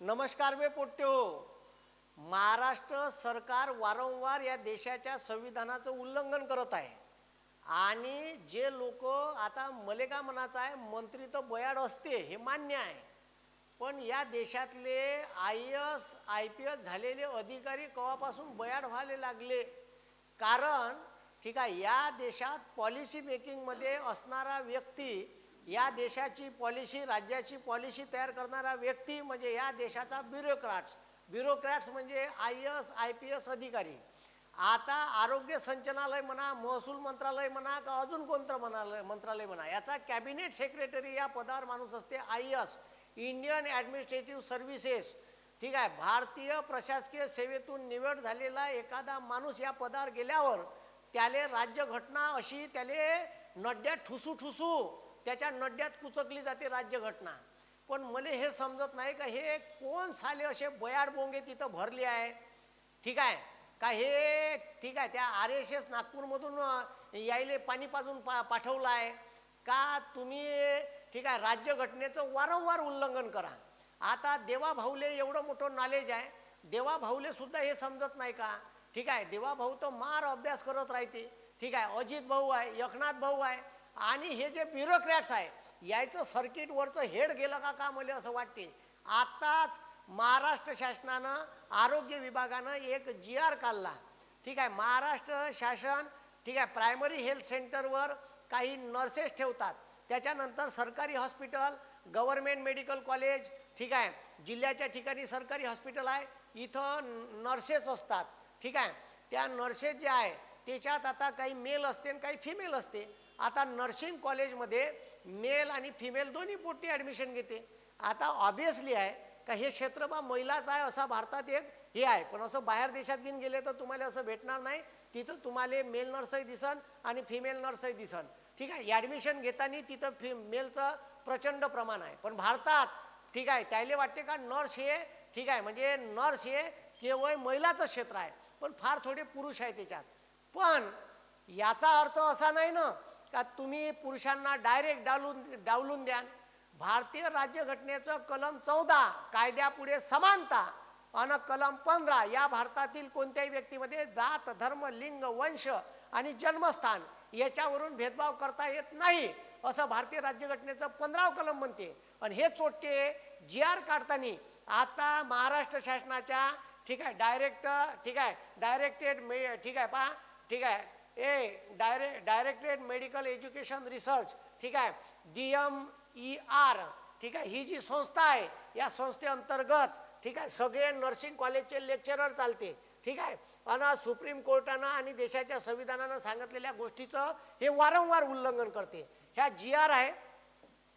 नमस्कार बे पोट्यो. महाराष्ट्र सरकार वारंवार या देशाच्या संविधानाचं उल्लंघन करत आहे. आणि जे लोक आता मले का म्हणायचं आहे मंत्री तर बयाड असते हे मान्य आहे. पण या देशातले I S I P S झालेले अधिकारी कवापासून बयाड व्हायला लागले? कारण ठीक आहे या देशात पॉलिसी मेकिंगमध्ये असणारा व्यक्ती या देशाची पॉलिसी राज्याची पॉलिसी तयार करणारा व्यक्ती म्हणजे या देशाचा ब्युरोक्रॅट्स ब्युरोक्रॅट्स म्हणजे I S I P S अधिकारी. आता आरोग्य संचालनालय म्हणा महसूल मंत्रालय म्हणा का अजून कोणतं म्हणालय मंत्रालय म्हणा याचा कॅबिनेट सेक्रेटरी या पदावर माणूस असते I S Indian administrative services ठीक आहे भारतीय प्रशासकीय सेवेतून निवड झालेला एखादा माणूस या पदावर गेल्यावर त्याले राज्यघटना अशी त्याले नड्ड्या ठुसू ठुसू त्याच्या नड्यात कुचकली जाते राज्यघटना पण मला हे समजत नाही का हे कोण साले असे बयाड बोंगे तिथं भरले आहे? ठीक आहे? का हे ठीक आहे त्या आर एस एस नागपूरमधून यायले पाणी पाजून पा पाठवलं आहे? का तुम्ही ठीक आहे राज्यघटनेचं वारंवार उल्लंघन करा? आता देवा भाऊले एवढं मोठं नॉलेज आहे. देवा भाऊले सुद्धा हे समजत नाही का? ठीक आहे देवा भाऊ तर मार अभ्यास करत राहते. ठीक आहे अजित भाऊ आहे एकनाथ भाऊ आहे. आणि हे जे ब्युरोक्रॅट्स आहे यायचं सर्किटवरचं हेड गेलं का का मला असं वाटते? आताच महाराष्ट्र शासनानं आरोग्य विभागानं एक जी आर काढला. ठीक आहे महाराष्ट्र शासन ठीक आहे प्रायमरी हेल्थ सेंटरवर काही नर्सेस ठेवतात. त्याच्यानंतर सरकारी हॉस्पिटल गव्हर्मेंट मेडिकल कॉलेज ठीक आहे जिल्ह्याच्या ठिकाणी सरकारी हॉस्पिटल आहे. इथं नर्सेस असतात. ठीक आहे त्या नर्सेस जे आहे त्याच्यात आता काही मेल असते आणि काही फिमेल असते. आता नर्सिंग कॉलेजमध्ये मेल आणि फिमेल दोन्ही पोटी ॲडमिशन घेते. आता ऑब्विसली आहे का हे क्षेत्र बा महिलाच आहे असा भारतात एक हे आहे. पण असं बाहेर देशात घेऊन गेले तर तुम्हाला असं भेटणार नाही. तिथं तुम्हाला मेल नर्सही दिसन आणि फिमेल नर्सही दिसन. ठीक आहे? ॲडमिशन घेताना तिथं फि मेलचं प्रचंड प्रमाण आहे. पण भारतात ठीक आहे त्याला वाटते का नर्स हे ठीक आहे म्हणजे नर्स हे केवळ महिलाचं क्षेत्र आहे. पण फार थोडे पुरुष आहे त्याच्यात पण याचा अर्थ असा नाही ना का तुम्ही पुरुषांना डायरेक्ट डावलून डावलून द्या भारतीय राज्यघटनेचं कलम चौदा कायद्यापुढे समानता आणि कलम पंधरा या भारतातील कोणत्याही व्यक्तीमध्ये जात धर्म लिंग वंश आणि जन्मस्थान याच्यावरून भेदभाव करता येत नाही असं भारतीय राज्यघटनेचं पंधराव कलम म्हणते. आणि हे चोट्टे जी आर काढताना आता महाराष्ट्र शासनाच्या ठीक आहे डायरेक्ट ठीक आहे डायरेक्टेड मे ठीक आहे पहा ठीक आहे a dire directorate medical education research ठीक आहे? डी एम ई आर ठीक आहे? ही जी संस्था आहे या संस्थेअंतर्गत ठीक आहे? सगळे नर्सिंग कॉलेजचे लेक्चरर चालते ठीक आहे? आणि सुप्रीम कोर्टानं आणि देशाच्या संविधानानं सांगितलेल्या गोष्टीचं हे वारंवार उल्लंघन करते. ह्या जी आर आहे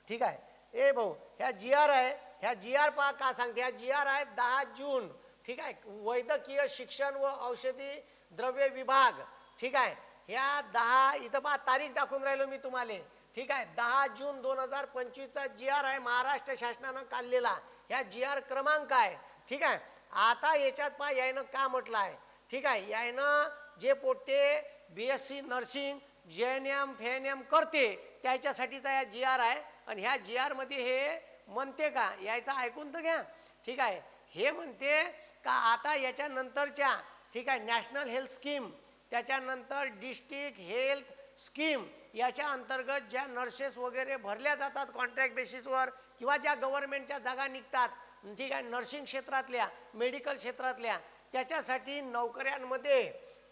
ठीक आहे? ए भाऊ ह्या जी आर आहे ह्या जी आर पहा का सांगते? ह्या जी आर आहे दहा जून ठीक आहे? वैद्यकीय शिक्षण व औषधी द्रव्य विभाग ठीक आहे? ह्या दहा इथं पहा तारीख दाखवून राहिलो मी तुम्हाला. ठीक आहे दहा जून दोन हजार पंचवीसचा जी आर आहे महाराष्ट्र शासनानं काढलेला. ह्या जी आर क्रमांक आहे ठीक आहे. आता याच्यात पहा यायनं का म्हटलं आहे ठीक आहे यायनं जे पोट्टे B S C nursing G N M फे एन एम करते त्याच्यासाठीचा या जी आर आहे. आणि ह्या जी आरमध्ये हे म्हणते का? यायचं ऐकून तर घ्या. ठीक आहे हे म्हणते का आता याच्यानंतरच्या ठीक आहे नॅशनल हेल्थ स्कीम त्याच्यानंतर डिस्ट्रिक्ट हेल्थ स्कीम याच्या अंतर्गत ज्या नर्सेस वगैरे भरल्या जातात कॉन्ट्रॅक्ट बेसिसवर किंवा ज्या गव्हर्नमेंटच्या जागा निघतात म्हणजे ठीक आहे नर्सिंग क्षेत्रातल्या मेडिकल क्षेत्रातल्या त्याच्यासाठी नोकऱ्यांमध्ये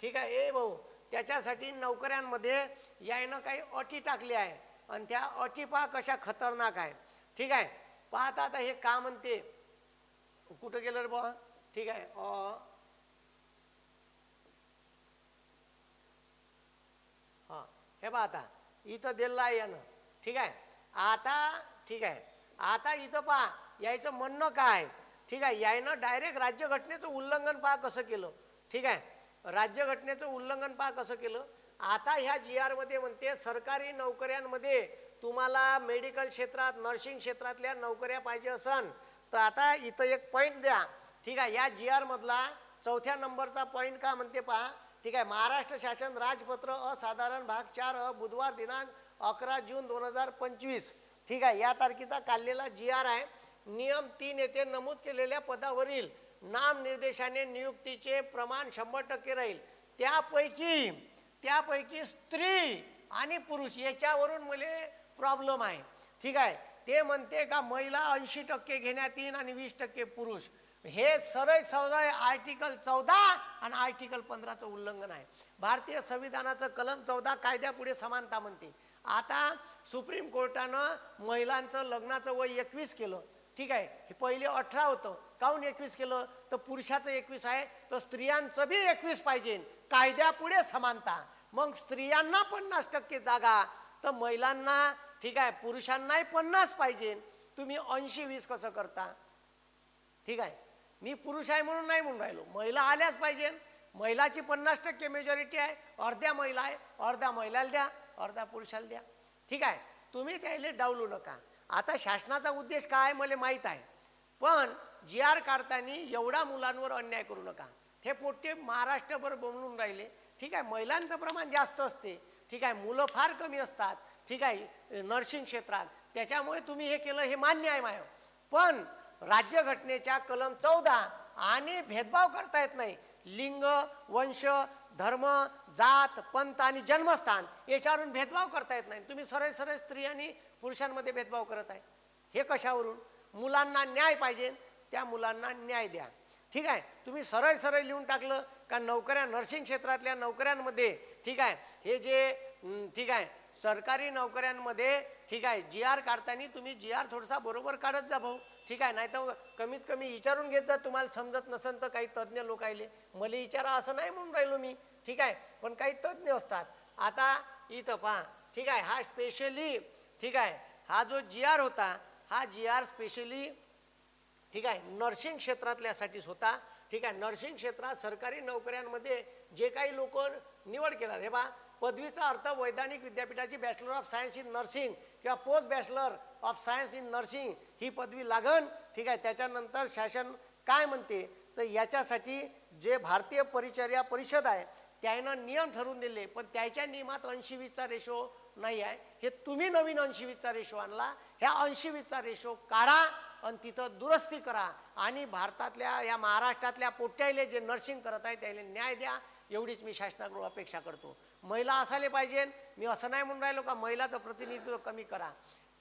ठीक आहे ए भाऊ त्याच्यासाठी नोकऱ्यांमध्ये यायनं काही अटी टाकल्या आहे. आणि त्या अटी पहा कशा खतरनाक आहे ठीक आहे पाहता आता हे का म्हणते? कुठं गेलं रे बा ठीक आहे अ, हे पहा आता इथं दिलं आहे यानं. ठीक आहे? आता ठीक आहे. आता इथं पहा यायचं म्हणणं काय? ठीक आहे यायनं डायरेक्ट राज्यघटनेचं उल्लंघन पहा कसं केलं. ठीक आहे? राज्यघटनेचं उल्लंघन पहा कसं केलं. आता ह्या जी आरमध्ये म्हणते सरकारी नोकऱ्यांमध्ये तुम्हाला मेडिकल क्षेत्रात नर्सिंग क्षेत्रातल्या नोकऱ्या पाहिजे असन तर आता इथं एक पॉईंट द्या. ठीक आहे या जी आरमधला चौथ्या नंबरचा पॉईंट का म्हणते पहा? ठीक आहे महाराष्ट्र शासन राजपत्र असाधारण भाग चार अ बुधवार दिनांक अकरा जून दोन हजार पंचवीस. ठीक आहे या तारखेचा काढलेला जी आर आहे. नियम तीन येथे नमूद केलेल्या पदावरील नामनिर्देशाने नियुक्तीचे प्रमाण शंभर टक्के राहील. त्यापैकी त्यापैकी स्त्री आणि पुरुष याच्यावरून मला प्रॉब्लेम आहे. ठीक आहे ते म्हणते का महिला ऐंशी टक्के घेण्यात येईल आणि वीस टक्के पुरुष. हे सरळ सरळ आर्टिकल चौदा आणि आर्टिकल पंधराचं उल्लंघन आहे. भारतीय संविधानाचं कलम चौदा कायद्यापुढे समानता म्हणते. आता सुप्रीम कोर्टानं महिलांचं लग्नाचं वय एकवीस केलं. ठीक आहे? हे पहिले अठरा होतं. काहून एकवीस केलं? तर पुरुषाचं एकवीस आहे. तर स्त्रियांचं बी एकवीस पाहिजे. कायद्यापुढे समानता. मग स्त्रियांना पन्नास टक्के जागा. तर महिलांना ठीक आहे पुरुषांनाही पन्नास पाहिजे. तुम्ही ऐंशी वीस कसं करता? ठीक आहे? मी पुरुष आहे म्हणून नाही म्हणून राहिलो. महिला आल्याच पाहिजे. महिलाची पन्नास टक्के मेजॉरिटी आहे. अर्ध्या महिला आहे. अर्ध्या महिलाला द्या. अर्ध्या पुरुषाला द्या. ठीक आहे? तुम्ही त्याला डावलू नका. आता शासनाचा उद्देश काय आहे मला माहीत आहे. पण जी आर काढताना एवढा मुलांवर अन्याय करू नका. हे पोट्टे महाराष्ट्रभर बनवून राहिले. ठीक आहे? महिलांचं प्रमाण जास्त असते. ठीक आहे? मुलं फार कमी असतात. ठीक आहे? नर्सिंग क्षेत्रात. त्याच्यामुळे तुम्ही हे केलं हे मान्य आहे माय. पण राज्यघटनेच्या कलम चौदा आणि भेदभाव करता येत नाही. लिंग वंश धर्म जात पंथ आणि जन्मस्थान याच्यावरून भेदभाव करता येत नाही. तुम्ही सरळ सरळ स्त्री आणि पुरुषांमध्ये भेदभाव करत आहे. हे कशावरून? मुलांना न्याय पाहिजे. त्या मुलांना न्याय द्या. ठीक आहे? तुम्ही सरळ सरळ लिहून टाकलं का नोकऱ्या नर्सिंग क्षेत्रातल्या नोकऱ्यांमध्ये? ठीक आहे? हे जे ठीक आहे? सरकारी नोकऱ्यांमध्ये ठीक आहे? जी आर काढताना तुम्ही जी आर थोडासा बरोबर काढत जा भाऊ. ठीक आहे नाही तर कमीत कमी विचारून घेत जा तुम्हाला समजत नसेल तर काही तज्ज्ञ लोक आले. मला विचारा असं नाही म्हणून राहिलो मी. ठीक आहे पण काही तज्ज्ञ असतात. आता इथं पहा. ठीक आहे हा स्पेशली ठीक आहे हा जो जी आर होता हा जी आर स्पेशली ठीक आहे नर्सिंग क्षेत्रातल्यासाठीच होता. ठीक आहे नर्सिंग क्षेत्रात सरकारी नोकऱ्यांमध्ये जे काही लोक निवड केला हे बा पदवीचा अर्थ वैधानिक विद्यापीठाची bachelor of science in nursing किंवा post bachelor of science in nursing ही पदवी लागन. ठीक आहे त्याच्यानंतर शासन काय म्हणते? तर याच्यासाठी जे भारतीय परिचर्या परिषद आहे त्यानं नियम ठरवून दिले पण त्याच्या नियमात ऐंशी वीसचा रेशो नाही आहे. हे तुम्ही नवीन ऐंशी वीसचा रेशो आणला ह्या ऐंशी वीसचा रेशो काढा आणि तिथं दुरुस्ती करा. आणि भारतातल्या या महाराष्ट्रातल्या पोट्याले जे नर्सिंग करत आहे त्याला न्याय द्या. एवढीच मी शासनाकडून अपेक्षा करतो. महिला असायला पाहिजे. मी असं नाही म्हणून राहिलो का महिलाचं प्रतिनिधित्व कमी करा.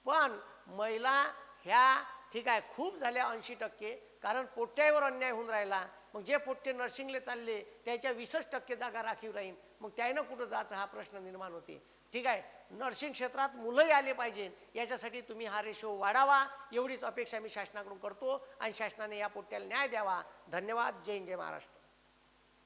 पण महिला ह्या ठीक आहे खूप झाल्या ऐंशी टक्के कारण पोट्यावर अन्याय होऊन राहिला. मग जे पोट्टे नर्सिंगले चालले त्याच्या वीसच टक्के जागा राखीव राहील मग त्यानं कुठं जायचं? हा प्रश्न निर्माण होते. ठीक आहे नर्सिंग क्षेत्रात मुलंही आले पाहिजे. याच्यासाठी तुम्ही हा रेशो वाढावा. एवढीच अपेक्षा मी शासनाकडून करतो. आणि शासनाने या पोट्ट्याला न्याय द्यावा. धन्यवाद. जय जय महाराष्ट्र.